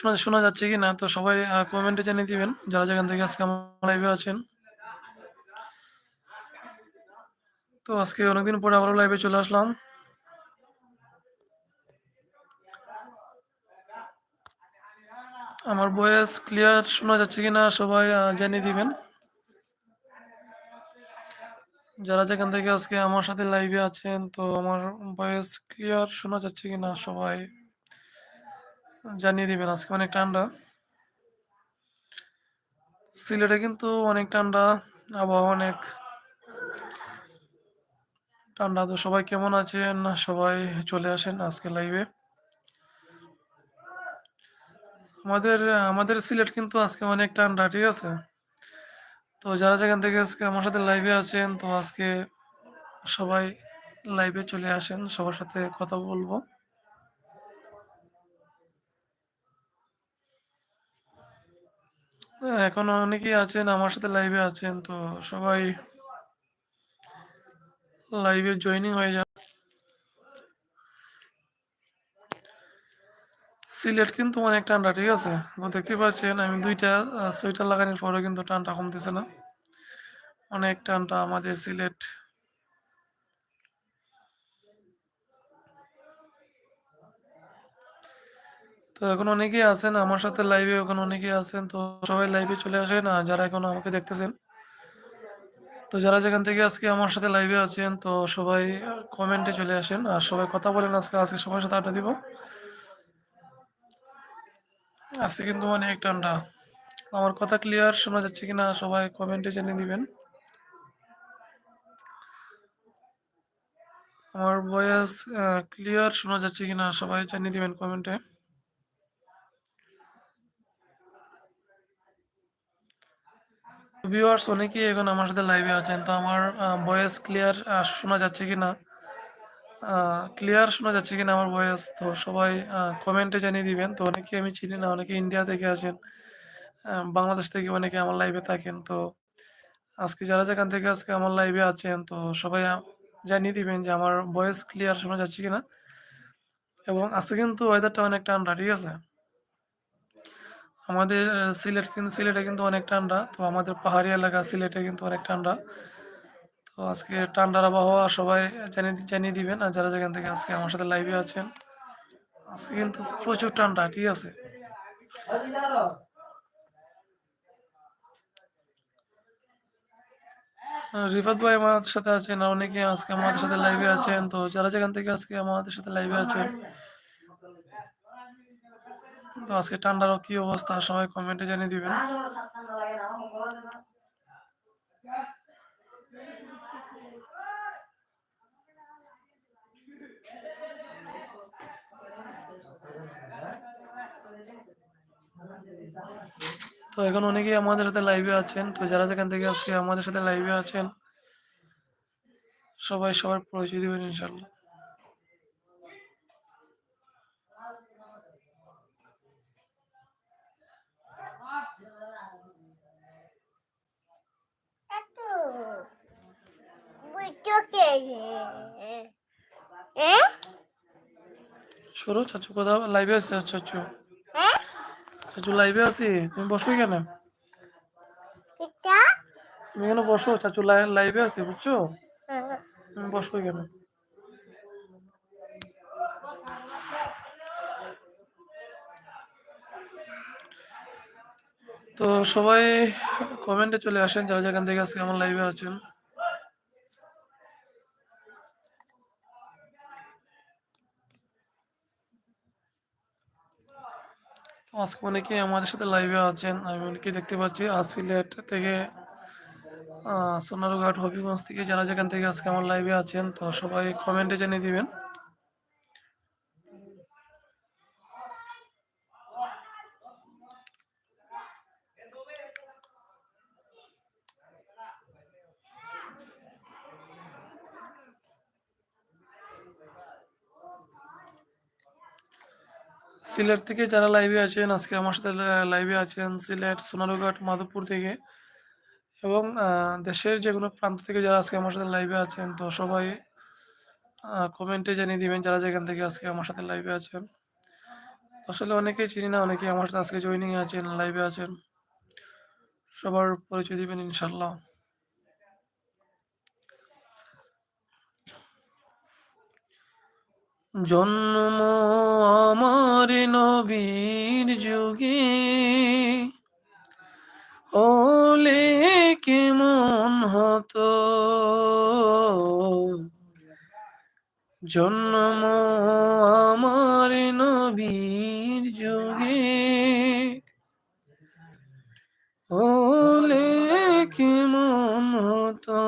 শোনা শোনা যাচ্ছে কি না, তো সবাই কমেন্টে জানিয়ে দিবেন, যারা যেখান থেকে আজকে আমার লাইভে আছেন। তো আজকে অনেকদিন পরে আবারও লাইভে চলে আসলাম। আমার ভয়েস ক্লিয়ার শোনা যাচ্ছে কিনা সবাই জানিয়ে দিবেন। যারা যেখান থেকে আজকে আমার সাথে লাইভে আছেন, তো আমার ভয়েস ক্লিয়ার শোনা যাচ্ছে কিনা সবাই। জানিয়ে দিবেন, আজকে অনেক ঠান্ডা। সিলেটে কিন্তু অনেক ঠান্ডা, আবহাওয়া অনেক ঠান্ডা। তো সবাই কেমন আছেন? সবাই চলে আসেন আজকে লাইভে আমাদের আমাদের সিলেট কিন্তু আজকে অনেক ঠান্ডা, ঠিক আছে? তো যারা যেখান থেকে আজকে আমার সাথে লাইভে আছেন, তো আজকে সবাই লাইভে চলে আসেন, সবার সাথে কথা বলব। এখন অনেকেই আছেন, আমার সাথে লাইভে আছেন, তো সবাই লাইভে জয়েনিং হয়ে যান। সিলেট কিন্তু অনেক ঠান্ডা, ঠিক আছে? দেখতে পাচ্ছেন, আমি দুইটা সোয়েটার লাগানোর পরেও কিন্তু ঠান্ডা কমতেছে না। অনেক ঠান্ডা আমাদের সিলেট তো এখন অনেকেই আছেন, আমার সাথে লাইভে এখন অনেকেই আছেন, তো সবাই লাইভে চলে আসেন, আর যারা এখন আমাকে দেখতেছেন, তো যারা যেখান থেকে আজকে আমার সাথে লাইভে আছেন, তো সবাই কমেন্টে চলে আসেন, আর সবাই কথা বলেন আজকে আজকে সবার সাথে আড্ডা দিব। আজকে কিন্তু অনেক ঠান্ডা আমার কথা ক্লিয়ার শোনা যাচ্ছে কিনা সবাই কমেন্টে জানিয়ে দিবেন। আমার ভয়েস ক্লিয়ার শোনা যাচ্ছে কিনা সবাই জানিয়ে দিবেন কমেন্টে ভিউয়ার্স অনেকেই এখন আমার সাথে লাইভে আছেন, তো আমার ভয়েস ক্লিয়ার শোনা যাচ্ছে কি না ক্লিয়ার শোনা যাচ্ছে কিনা আমার ভয়েস তো সবাই কমেন্টে জানিয়ে দিবেন। তো অনেকে আমি চিনি না অনেকে ইন্ডিয়া থেকে আছেন বাংলাদেশ থেকে অনেকে আমার লাইভে থাকেন। তো আজকে যারা যেখান থেকে আজকে আমার লাইভে আছেন, তো সবাই জানিয়ে দিবেন যে আমার ভয়েস ক্লিয়ার শোনা যাচ্ছে কিনা। এবং আজকে কিন্তু ওয়েদারটা অনেক ঠান্ডা, ঠিক আছে? আমাদের সিলেট কিন্তু সিলেটে কিন্তু অনেক ঠান্ডা। তো আমাদের পাহাড়ি এলাকা সিলেটে কিন্তু অনেক ঠান্ডা। তো আজকে ঠান্ডার আবহাওয়া সবাই জানিয়ে জানিয়ে দিবেন। আর যারা যেখান থেকে আজকে আমার সাথে লাইভে আছেন, আজকে কিন্তু প্রচুর ঠান্ডা, ঠিক আছে? রিফাত ভাই আমাদের সাথে আছেন, আর অনেকে আজকে আমাদের সাথে লাইভে আছেন। তো যারা যেখান থেকে আজকে আমাদের সাথে লাইভে আছেন তো আজকে ঠান্ডার কি অবস্থা? সবাই কমেন্টে জানিয়ে দিবেন। তো এখন অনেকেই আমাদের সাথে লাইভে আছেন। তো যারা যেখান থেকে আজকে আমাদের সাথে লাইভে আছেন, সবাই সবার পরিচয় দিবেন ইনশাল্লাহ সরো চাচু, কোথাও লাইভে আছে চাচু। চাচু লাইভে আছি, তুমি বসো কেন তুমি কেন বসো, চাচু লাইভে আছি, বুঝছ? তুমি বসো কেন তো সবাই কমেন্টে চলে আসেন, যারা যেখান থেকে আজকে আমার লাইভে আছেন। আজকে অনেকে আমাদের সাথে লাইভে আছেন? আমি অনেকে দেখতে পাচ্ছি? আসিলেট সিলেট থেকে সোনারঘাট হবিগঞ্জ থেকে যারা যেখান থেকে আজকে আমার লাইভে আছেন, তো সবাই কমেন্টে জানিয়ে দিবেন। সিলেট থেকে যারা লাইভে আছেন, আজকে আমার সাথে লাইভে আছেন সিলেট সোনারঘাট মাধবপুর থেকে। এবং দেশের যে কোনো প্রান্ত থেকে যারা আজকে আমার সাথে লাইভে আছেন, তো সবাই কমেন্টে জানিয়ে দিবেন যারা যেখান থেকে আজকে আমার সাথে লাইভে আছেন। আসলে অনেকেই চিনি না, অনেকেই আমার সাথে আজকে জয়েনিং আছেন লাইভে আছেন। সবার পরিচয় দিবেন ইনশাল্লাহ জন্ম আমার নবীর যুগে। ওলে কেমন হতো? জন্ম আমার নবীর যুগে। ওলে কেমন হতো?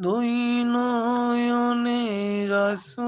দুই নয়নে রাসুল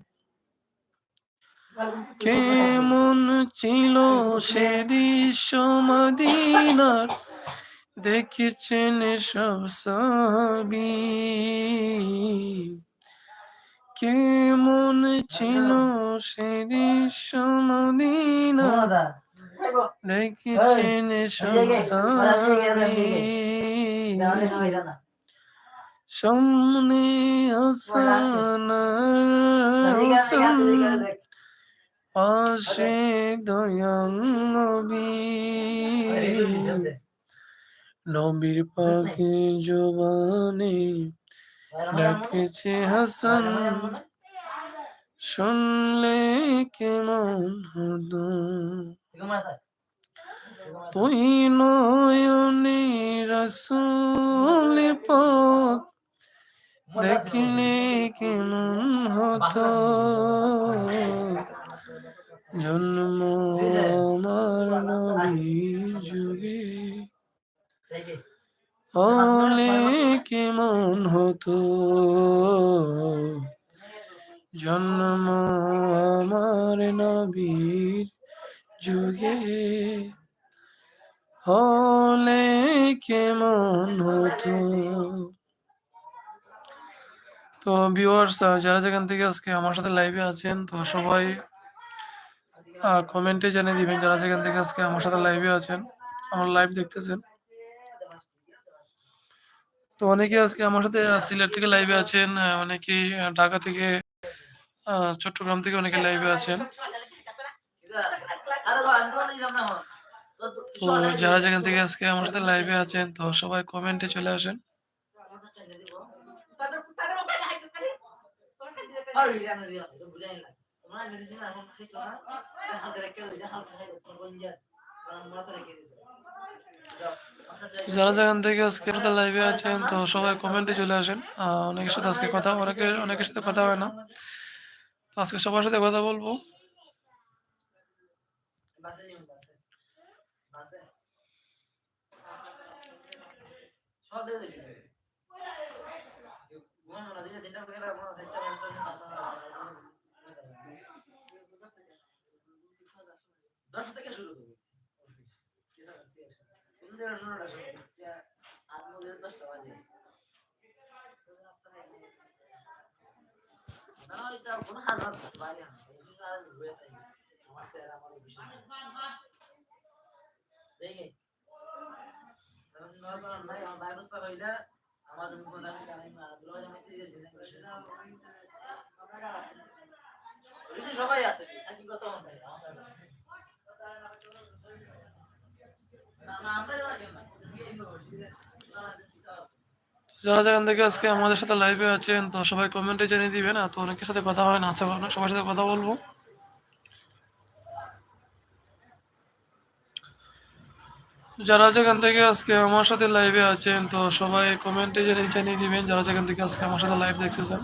কেমন ছিল সে দৃশ্য মদিনার দেখেছেন সব সবই কেমন ছিল সে দৃশ্য মদিনার দেখেছেন সব সবই সামনে আসানার পাশে দয়াল নবী। নবীর পাখি জবানে ডাকেছে হাসান। শুনলে কেমন হতো? তুই নয়নে রসুল পাক। দেখলে কেমন হতো? জন্ম আমার নবীর যুগে হলে কেমন হতো। জন্ম আমার নবীর যুগে। হলে কেমন হতো? তো ভিউয়ার্স যারা যেখান থেকে আজকে আমার সাথে লাইভে আছেন, তো সবাই কমেন্টে জানিয়ে দিবেন যারা যেখান থেকে আজকে আমার সাথে লাইভে আছেন আমার লাইভ দেখতেছেন। তো অনেকে আজকে আমার সাথে সিলেট থেকে লাইভে আছেন আহ, অনেকেই ঢাকা থেকে চট্টগ্রাম থেকে অনেকে লাইভে আছেন। তো যারা যেখান থেকে আজকে আমার সাথে লাইভে আছেন তো সবাই কমেন্টে চলে আসেন। যারা যেখান থেকে আজকে লাইভে আছেন, তো সবাই কমেন্টে চলে আসেন। অনেকের সাথে আজকে কথা অনেকের অনেকের সাথে কথা হয় না। তো আজকে সবার সাথে কথা বলব দশ থেকে শুরু করব দশটা বাজে না ওইটা কোনো হাজার বাইরে ঘুরে তাই আমার স্যার আমার বিষয় দেখে আমাদের মুখ আমি মা। দুর্গা জামাইতে দিয়েছি সবাই আছে সাকিব কত নাই আমার না না আমরা যারা যেখান থেকে আজকে আমাদের সাথে লাইভে আছেন, তো সবাই কমেন্টে জানিয়ে দিবেন। আর তো অনেকের সাথে কথা হয় না, আশা করেন সবার সাথে কথা বলব। যারা যেখান থেকে আজকে আমার সাথে লাইভে আছেন, তো সবাই কমেন্টে জানিয়ে জানিয়ে দিবেন, যারা যেখান থেকে আজকে আমার সাথে লাইভ দেখতেছেন।